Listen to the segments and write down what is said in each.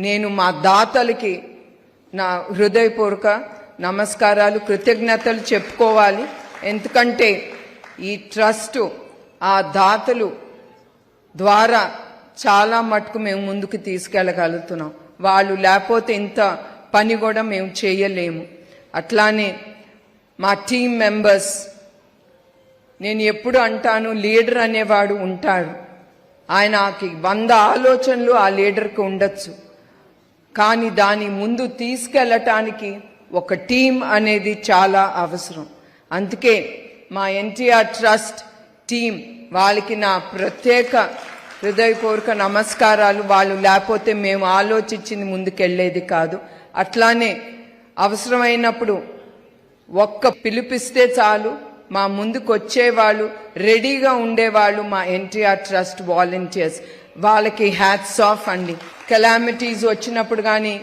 నేను మా దాతలకి నా హృదయపూర్వక నమస్కారాలు కృతజ్ఞతలు చెప్పుకోవాలి. ఎందుకంటే ఈ ట్రస్ట్ ఆ దాతలు ద్వారా చాలా మటుకు మేము ముందుకు తీసుకెళ్ళగలుగుతున్నాం. వాళ్ళు లేకపోతే ఇంత పని కూడా మేము చేయలేము. అట్లానే మా టీం మెంబర్స్ నేను ఎప్పుడు అంటాను లీడర్ అనేవాడు ఉంటాడు. ఆయనకి వంద ఆలోచనలు ఆ లీడర్కి ఉండొచ్చు. కానీ దాని ముందు తీసుకెళ్ళటానికి ఒక టీం అనేది చాలా అవసరం. అందుకే మా ఎన్టీఆర్ ట్రస్ట్ టీం వాళ్ళకి నా ప్రత్యేక హృదయపూర్వక నమస్కారాలు. వాళ్ళు లేకపోతే మేము ఆలోచించింది ముందుకెళ్ళేది కాదు. అట్లానే అవసరమైనప్పుడు ఒక్క పిలిపిస్తే చాలు. మా ముందుకు వచ్చేవాళ్ళు రెడీగా ఉండేవాళ్ళు మా ఎన్టీఆర్ ట్రస్ట్ వాలంటీర్స్. వాళ్ళకి హ్యాట్స్ ఆఫ్ అండి. కెలామిటీస్ వచ్చినప్పుడు కానీ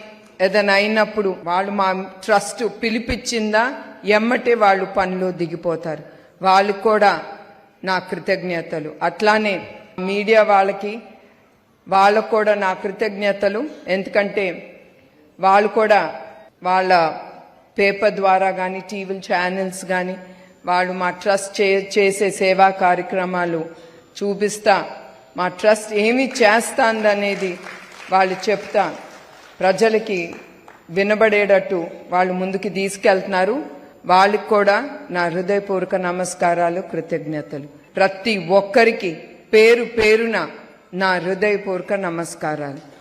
ఏదైనా అయినప్పుడు వాళ్ళు మా ట్రస్ట్ పిలిపించిందా ఎమ్మటే వాళ్ళు పనిలో దిగిపోతారు. వాళ్ళకు కూడా నా కృతజ్ఞతలు. అట్లానే మీడియా వాళ్ళకి వాళ్ళకు కూడా నా కృతజ్ఞతలు. ఎందుకంటే వాళ్ళు కూడా వాళ్ళ పేపర్ ద్వారా కానీ టీవీ ఛానల్స్ కానీ వాళ్ళు మా ట్రస్ట్ చే చేసే సేవా కార్యక్రమాలు చూపిస్తా మా ట్రస్ట్ ఏమి చేస్తాందనేది వాళ్ళు చెప్తా ప్రజలకి వినబడేటట్టు వాళ్ళు ముందుకు తీసుకెళ్తున్నారు. వాళ్ళకి కూడా నా హృదయపూర్వక నమస్కారాలు కృతజ్ఞతలు. ప్రతి ఒక్కరికి పేరు పేరున నా హృదయపూర్వక నమస్కారాలు.